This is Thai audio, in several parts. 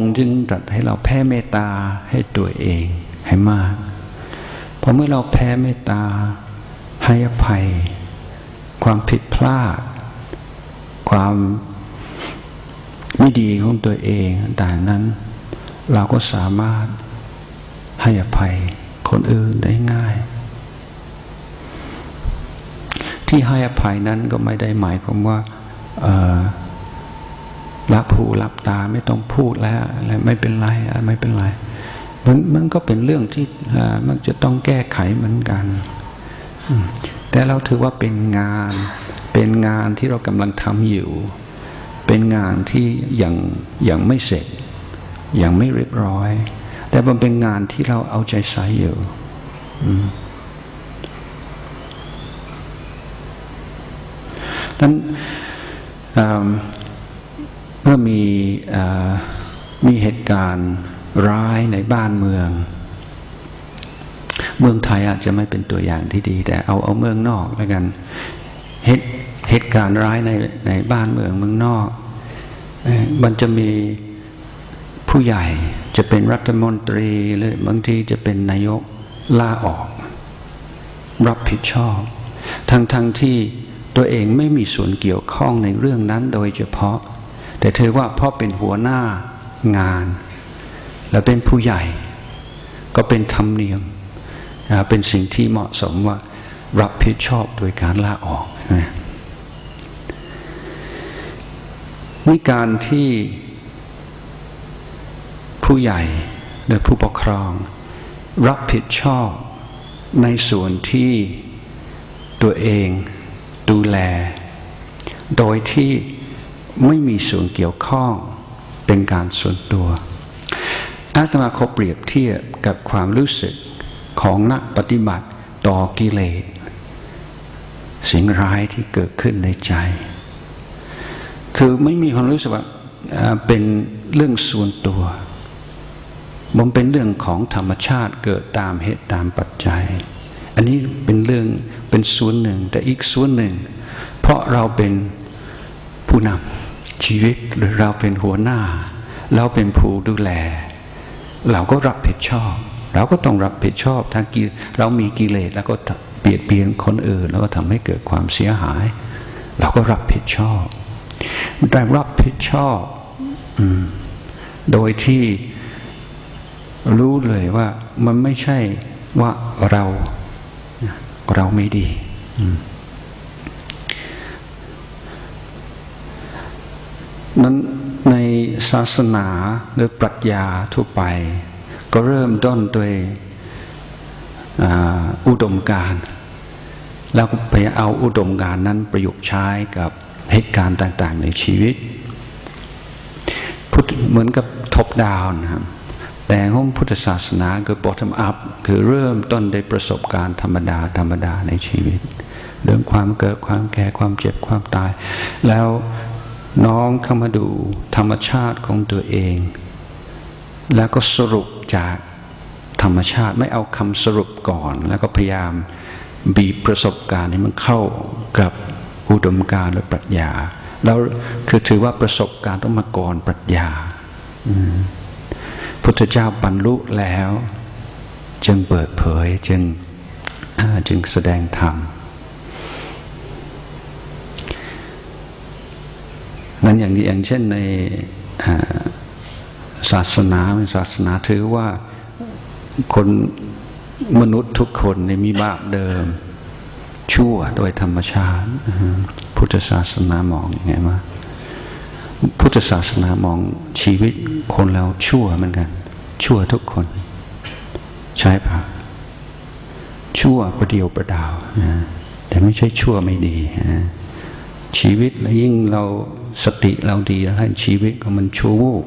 องค์จึงตรัสให้เราแผ่เมตตาให้ตัวเองให้มาก เพราะเมื่อเราแผ่เมตตาให้อภัย ความผิดพลาด ความไม่ดีของตัวเองต่างนั้น เราก็สามารถให้อภัยคนอื่นได้ง่าย ที่ให้อภัยนั้นก็ไม่ได้หมายความว่า รับหูรับตาไม่ต้องพูดแล้วอะไรไม่เป็นไรไม่เป็นไรมันมันก็เป็นเรื่องที่มันจะต้องแก้ไขเหมือนกัน แต่เราถือว่าเป็นงาน เป็นงานที่เรากำลังทำอยู่ เป็นงานที่ยังยังไม่เสร็จ ยังไม่เรียบร้อย แต่มันเป็นงานที่เราเอาใจใส่อยู่นั้น เมื่อมีอมีเหตุการณ์ร้ายในบ้านเมือง เมืองไทยอาจจะไม่เป็นตัวอย่างที่ดี แต่เอาเอาเมืองนอกแล้วกันเหตุเหตุการณ์ร้ายในในบ้านเมืองเมืองนอก มันจะมีผู้ใหญ่จะเป็นรัฐมนตรีหรือบางทีจะเป็นนายกลาออก รับผิดชอบ ทั้งทั้งที่ตัวเองไม่มีส่วนเกี่ยวข้องในเรื่องนั้นโดยเฉพาะ แต่เธอว่าเพราะเป็นหัวหน้างาน และเป็นผู้ใหญ่ ก็เป็นธรรมเนียมเป็นสิ่งที่เหมาะสมว่ารับผิดชอบโดยการลาออกนะนี่การที่ผู้ใหญ่หรือผู้ปกครอง รับผิดชอบในส่วนที่ตัวเองดูแล โดยที่ ไม่มีส่วนเกี่ยวข้องเป็นการส่วนตัว อาตมาเขาเปรียบเทียบกับความรู้สึกของนักปฏิบัติต่อกิเลสสิ่งร้ายที่เกิดขึ้นในใจ คือไม่มีความรู้สึกว่าเป็นเรื่องส่วนตัว มันเป็นเรื่องของธรรมชาติเกิดตามเหตุตามปัจจัย อันนี้เป็นเรื่องเป็นส่วนหนึ่ง แต่อีกส่วนหนึ่ง เพราะเราเป็นผู้นำ ชีวิตหรือเราเป็นหัวหน้า เราเป็นผู้ดูแล เราก็รับผิดชอบ เราก็ต้องรับผิดชอบทางกิเรามีกิเลสแล้วก็เบียดเบียนคนอื่น แล้วก็ทำให้เกิดความเสียหาย เราก็รับผิดชอบแต่รับผิดชอบอโดยที่รู้เลยว่ามันไม่ใช่ว่าเราเราไม่ดี อืมนั้นในศาสนาหรือปรัชญาทั่วไป ก็เริ่มต้นด้วยอุดมการแล้วไปเอาอุดมการนั้นประยุกต์ใช้กับเหตุการณ์ต่างๆ ในชีวิตพุทธเหมือนกับท็อปดาวนะครับ แต่ของพุทธศาสนาคือ bottom up คือเริ่มต้นในประสบการณ์ธรรมดาธรรมดาในชีวิต เรื่องความเกิดความแก่ความเจ็บความตาย แล้ว น้องเข้ามาดูธรรมชาติของตัวเอง แล้วก็สรุปจากธรรมชาติไม่เอาคำสรุปก่อน แล้วก็พยายามบีบประสบการณ์ให้มันเข้ากับอุดมการณ์และปรัชญาแล้วคือถือว่าประสบการณ์ต้องมาก่อนปรัชญาพุทธเจ้าบรรลุแล้ว จึงเปิดเผยจึงจึงแสดงธรรม นั้นอย่างอย่างเช่นในศาสนาศาสนาถือว่าคนมนุษย์ทุกคนเนี่ยมีบาปเดิม ชั่วโดยธรรมชาติ พุทธศาสนามองอย่างไงว่าพุทธศาสนามองชีวิตคนเราชั่วเหมือนกัน ชั่วทุกคน ใช่ปะชั่วประเดียวประดาว แต่ไม่ใช่ชั่วไม่ดีนะ ชีวิตแล้วยิ่งเราสติเราดีแล้วให้ชีวิตมันชั่ววูบ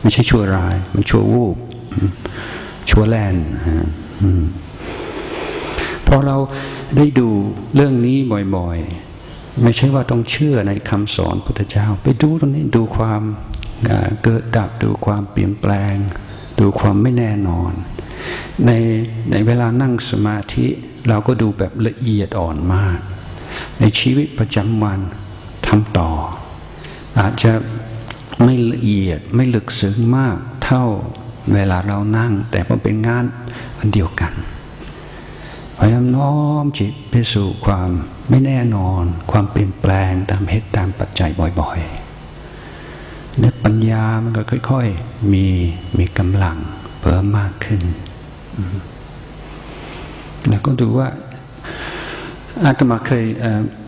ไม่ใช่ชั่วร้าย มันชั่ววูบชั่วแลนนพอเราได้ดูเรื่องนี้บ่อยๆ ไม่ใช่ว่าต้องเชื่อในคำสอนพุทธเจ้า ไปดูตรงนี้ดูความเกิดดับดูความเปลี่ยนแปลง ดูความไม่แน่นอน ในในเวลานั่งสมาธิเราก็ดูแบบละเอียดอ่อนมาก ในชีวิตประจำวันทำต่อ อาจจะไม่ละเอียดไม่ลึกซึ้งมากเท่าเวลาเรานั่ง แต่มันเป็นงานอันเดียวกันพยายามน้อมจิตไปสู่ความไม่แน่นอน ความเปลี่ยนแปลงตามเหตุตามปัจจัยบ่อยๆเนี่ยปัญญามันก็ค่อยๆ มีมีกำลังเพิ่มมากขึ้น แล้วก็ดูว่า อาตมาเคย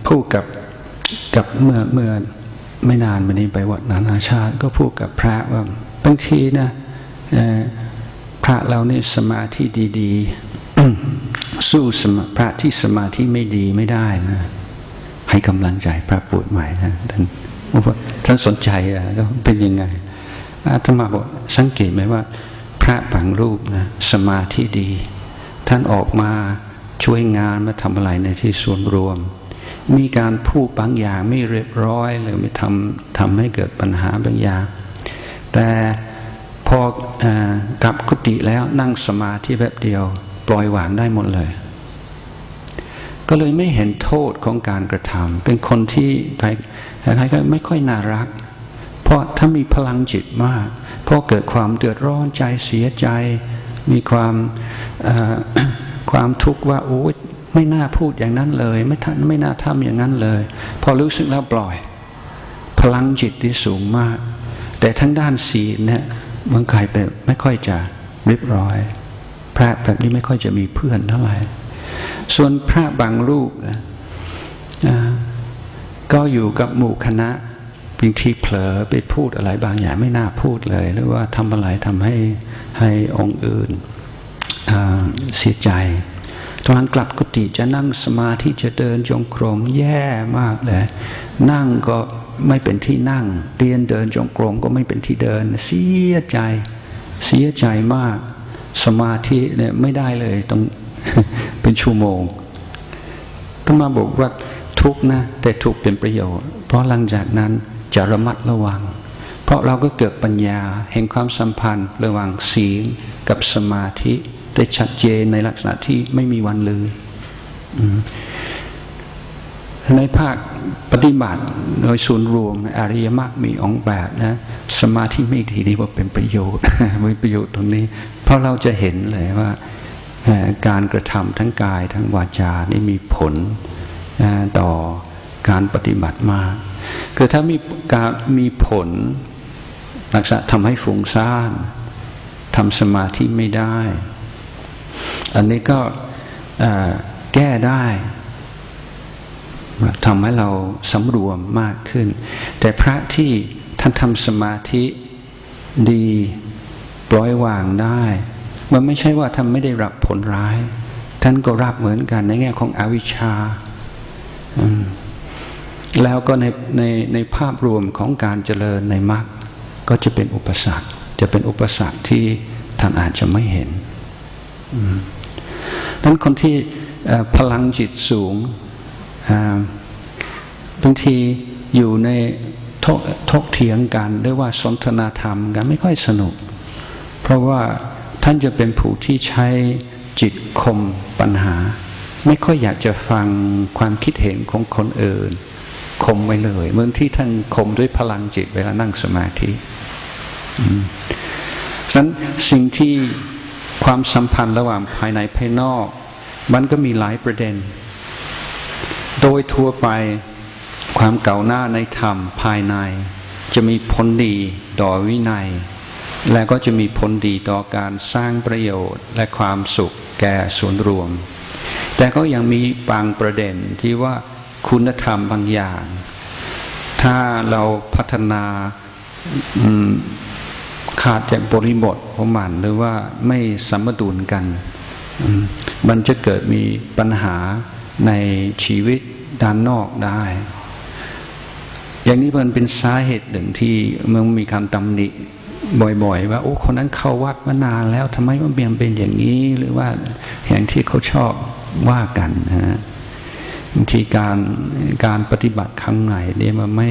พูดกับกับเมื่อเมื่อไม่นานมานี้ไปวัดนานาชาติ ก็พูดกับพระว่าบางทีนะพระเรานี่สมาธิดีๆ สู้สมพระที่สมาธิไม่ดีไม่ได้นะให้กำลังใจพระปวดใหม่นะท่านท่านสนใจอะก็เป็นยังไงอาตมาบอกสังเกตไหมว่า พระบางรูปนะสมาธิดี ท่านออกมา ช่วยงานมาทำอะไรในที่ส่วนรวม มีการพูดบางอย่างไม่เรียบร้อยหรือไม่ทำทำให้เกิดปัญหาบางอย่างแต่พอกลับกุฏิแล้วนั่งสมาธิแบบเดียว ปล่อยวางได้หมดเลย ก็เลยไม่เห็นโทษของการกระทำเป็นคนที่ใครใครก็ไม่ค่อยน่ารัก เพราะถ้ามีพลังจิตมากพอเกิดความเดือดร้อนใจเสียใจ มีความ ความทุกข์ว่าโอ้ยไม่น่าพูดอย่างนั้นเลย ไม่ทันไม่น่าทำอย่างนั้นเลย พอรู้สึกแล้วปล่อย พลังจิตที่สูงมาก แต่ทั้งด้านศีลเนี่ยมันกลายเป็นไม่ค่อยจะเรียบร้อย พระแบบนี้ไม่ค่อยจะมีเพื่อนเท่าไหร่ส่วนพระบางรูปนะก็อยู่กับหมู่คณะบางทีเผลอไปพูดอะไรบางอย่างไม่น่าพูดเลย หรือว่าทำอะไรทำให้ให้องค์อื่น เสียใจตอนกลับกุฏิจะนั่งสมาธิจะเดินจงกรมแย่มากเลย นั่งก็ไม่เป็นที่นั่ง เรียนเดินจงกรมก็ไม่เป็นที่เดิน เสียใจ เสียใจมาก สมาธิเนี่ยไม่ได้เลยต้องเป็นชั่วโมงต้องมาบอกว่าทุกนะ แต่ทุกเป็นประโยชน์ เพราะหลังจากนั้นจะระมัดระวัง เพราะเราก็เกิดปัญญาเห็นความสัมพันธ์ระหว่างศีลกับสมาธิ ได้ชัดเจนในลักษณะที่ไม่มีวันลืมในภาคปฏิบัติโดยส่วนรวมอริยมรรคมีองค์แบบนะสมาธิไม่ดีดีว่าเป็นประโยชน์มีประโยชน์ตรงนี้ เพราะเราจะเห็นเลยว่าการกระทำทั้งกายทั้งวาจานี่มีผลต่อการปฏิบัติมากคือถ้ามีการมีผลลักษณะทำให้ฟุ้งซ่านทำสมาธิไม่ได้ อันนี้ก็แก้ได้ทำให้เราสำรวมมากขึ้น แต่พระที่ท่านทำสมาธิดีปล่อยวางได้ มันไม่ใช่ว่าท่านไม่ได้รับผลร้าย ท่านก็รับเหมือนกันในแง่ของอวิชชา แล้วก็ในในในภาพรวมของการเจริญในมรรคก็จะเป็นอุปสรรค จะเป็นอุปสรรคที่ท่านอาจจะไม่เห็นดัง นั้นคนที่พลังจิตสูงบางทีอยู่ในทกทกเถียงกันหรือว่าสนทนาธรรมกันไม่ค่อยสนุก เพราะว่าท่านจะเป็นผู้ที่ใช้จิตคมปัญหา ไม่ค่อยอยากจะฟังความคิดเห็นของคนอื่นคมไว้เลยเหมือนที่ท่านคมด้วยพลังจิตเวลานั่งสมาธิฉะนั้นสิ่งที่ความสัมพันธ์ระหว่างภายในภายนอก มันก็มีหลายประเด็น โดยทั่วไปความเก่าหน้าในธรรมภายใน จะมีผลดีต่อวินัย และก็จะมีผลดีต่อการสร้างประโยชน์และความสุขแก่ส่วนรวม แต่ก็ยังมีบางประเด็นที่ว่าคุณธรรมบางอย่าง ถ้าเราพัฒนาขาดจากบริบทของมันหรือว่าไม่สมดุลกัน มันจะเกิดมีปัญหาในชีวิตด้านนอกได้ อย่างนี้มันเป็นสาเหตุหนึ่งที่มันมีคำตำหนิบ่อย ๆ ว่า โอ้คนนั้นเข้าวัดมานานแล้วทำไมมันเปลี่ยนเป็นอย่างนี้ หรือว่าอย่างที่เขาชอบว่ากันนะฮะบางทีการการปฏิบัติครั้งไหนเนี่ยมันไม่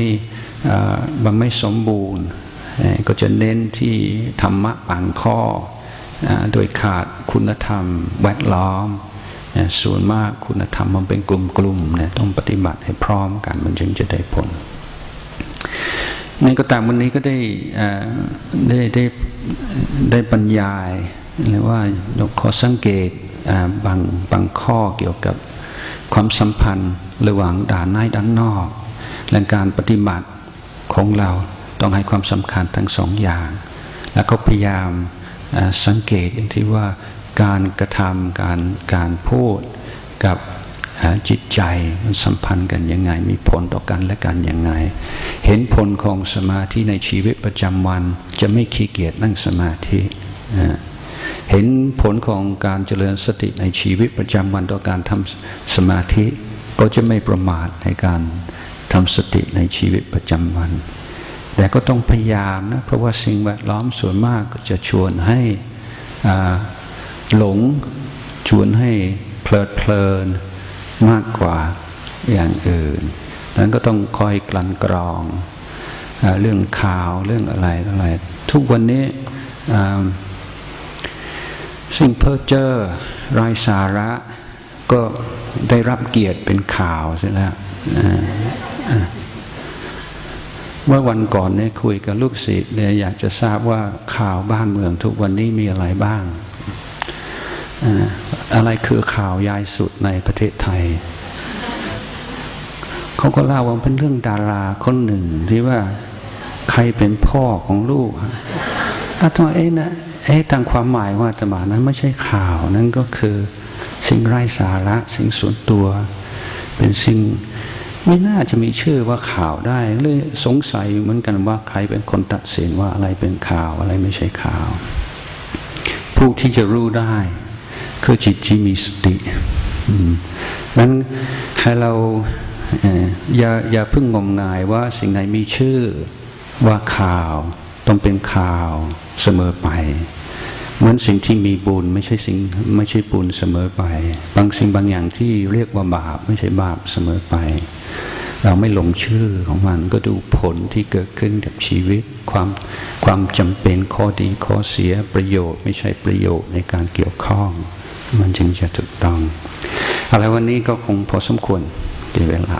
มันไม่สมบูรณ์ ก็จะเน้นที่ธรรมะปางข้อ โดยขาดคุณธรรมแวดล้อมส่วนมากคุณธรรมมันเป็นกลุ่มๆเนี่ยต้องปฏิบัติให้พร้อมกันมันจึงจะได้ผลนั่นก็ตามวันนี้ก็ได้ได้ได้ได้บรรยายหรือว่าขอสังเกตบางบางข้อเกี่ยวกับความสัมพันธ์ระหว่างด่านในด้านนอก และการปฏิบัติของเราต้องให้ความสำคัญทั้งสองอย่าง แล้วก็พยายาม สังเกตอย่างที่ว่าการกระทำการการพูดกับจิตใจมันสัมพันธ์กันยังไง มีผลต่อกันและกันยังไง เห็นผลของสมาธิในชีวิตประจำวันจะไม่ขี้เกียจนั่งสมาธิเห็นผลของการเจริญสติในชีวิตประจำวันต่อการทำสมาธิ ก็จะไม่ประมาทในการทำสติในชีวิตประจำวัน แต่ก็ต้องพยายามนะ เพราะว่าสิ่งแวดล้อมส่วนมากก็จะชวนให้หลงชวนให้เพลิดเพลินมากกว่าอย่างอื่นนั้นก็ต้องคอยกลั่นกรองอเรื่องข่าวเรื่องอะไรอะไร ทุกวันนี้สิ่งเพ้อเจ้อไร้สาระก็ได้รับเกียรติเป็นข่าวใช่แล้ว เมื่อวันก่อนเนี่ยคุยกับลูกศิษย์เนี่ยอยากจะทราบว่าข่าวบ้านเมืองทุกวันนี้มีอะไรบ้างอ่าอะไรคือข่าวยายสุดในประเทศไทย เขาก็เล่าว่าเป็นเรื่องดาราคนหนึ่งที่ว่าใครเป็นพ่อของลูกอาตมาเอ๊ะนะเอ๊ะทางความหมายว่าอาตมานั้นไม่ใช่ข่าวนั่นก็คือสิ่งไร้สาระสิ่งส่วนตัว เป็นสิ่ง ไม่น่าจะมีชื่อว่าข่าวได้เลยสงสัยเหมือนกันว่าใครเป็นคนตัดสินว่าอะไรเป็นข่าวอะไรไม่ใช่ข่าว ผู้ที่จะรู้ได้ คือจิตที่มีสติอืมนั้นให้เราอย่าอย่าเพิ่งงมงายว่าสิ่งไหนมีชื่อว่าข่าว ต้องเป็นข่าวเสมอไป มือนสิ่งที่มีบุญไม่ใช่สิ่งไม่ใช่บุญเสมอไป บางสิ่งบางอย่างที่เรียกว่าบาปไม่ใช่บาปเสมอไป เราไม่หลงชื่อของมันก็ดูผลที่เกิดขึ้นกับชีวิต ความความจำเป็นข้อดีข้อเสียประโยชน์ ไม่ใช่ประโยชน์ในการเกี่ยวข้อง มันจึงจะถูกต้อง อะไรวันนี้ก็คงพอสมควรเกี่เวลา